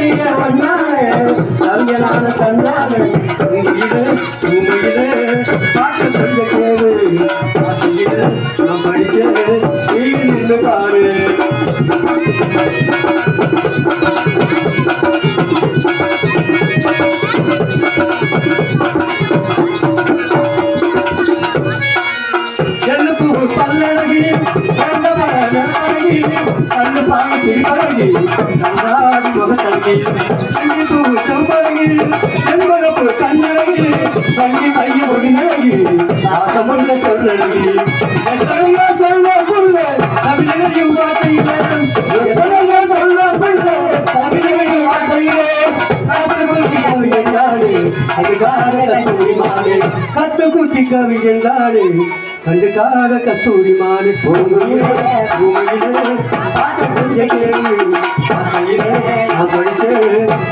கண்மணிய வண்ணானே கவிஞனான கண்ணானே உயிரே உமையிலே பாட்டு கொஞ்ச கேளு ஆசையிலே நான் படிச்சேன் நீ நின்று பாரு கத்து குட்டி கவிஞாடு கண்டுக்காக கஸ்தூரி மாடு பூமியிலே பூமியிலே பாட்டு கொஞ்ச கேள்வி.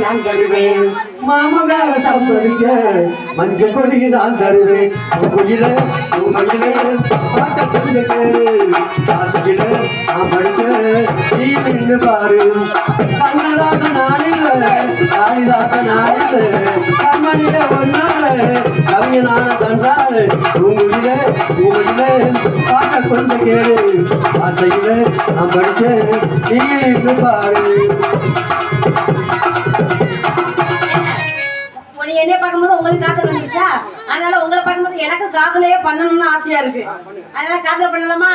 நான் தருவேன் மாமகார சம்பதிக்க மஞ்சள் கொடி நான் தருவேன். குயில உமையிலே பாட்ட கொஞ்சக்கு ஆசையில நீ நின்று பாரு. கண்ணதாச நானில்ல காளிதாச நானில்ல கண்மணிய ஒன்னால கவிஞனான தந்தாள் உமையில உமையில பாட்ட கொஞ்ச கேளு. ஆசையில நான் நீ நின்று பாரு. அதனால உங்களை பார்க்கும்போது எனக்கு காதலையே பண்ணணும்னு ஆசையா இருக்கு. அதனால காதல் பண்ணலாமா?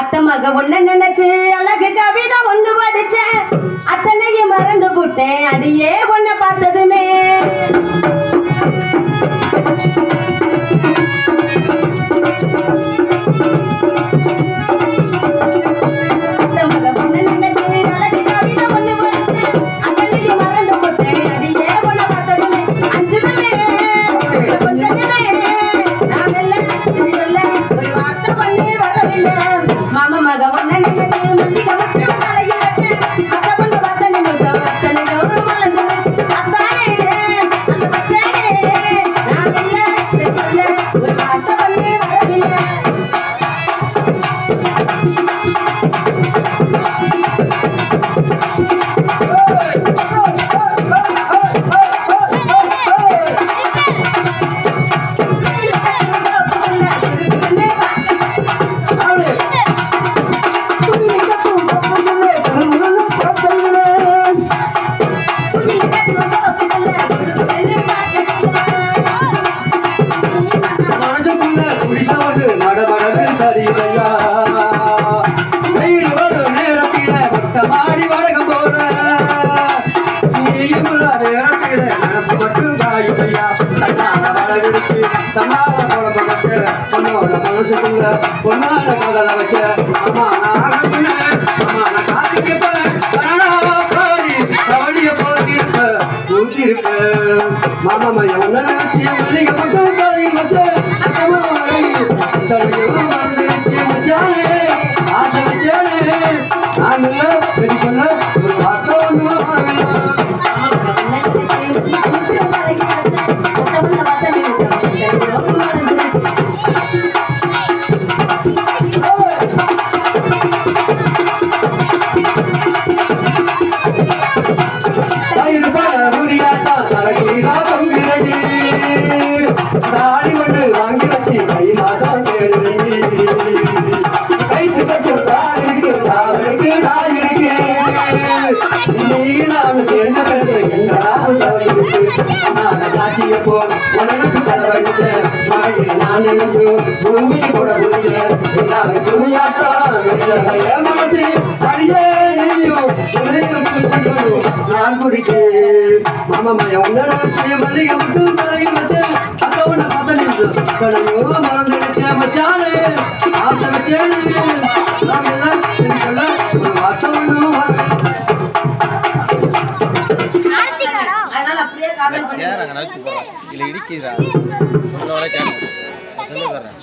அத்தை மக ஒண்ணு நினைச்சு அழகு கவிதை ஒண்ணு படிச்சேன். அத்தனையும் மறந்து போட்டேன். அடியே ஒண்ணு பார்த்ததுமே. மாமா மல்லிகம் மனசுக்குள்ள பொன்னாட கதல வச்ச அம்மா நான் அம்மா நான் காத்துக்கு பாடி கவனிய போட்டிருப்ப மாமா மைய நினைச்சிய மல்லிகை தாடி மண்ணு வாங்கி வச்சு கை மாசம் கைத்து கட்டு தாருக்கு தாவருக்கு நான் இருக்கேன் நீ நான் சேர்ந்த பிறகு நான் உனக்கு செலவழிச்சேன் நான் நினைச்சு கூட மனசு அடியே நான் மாமா மல்லிகை மட்டும் தலையை சொல்ல இல்லை இடிக்குதா உள்ள வர கேட்கணும் சொல்லி வர்றேன்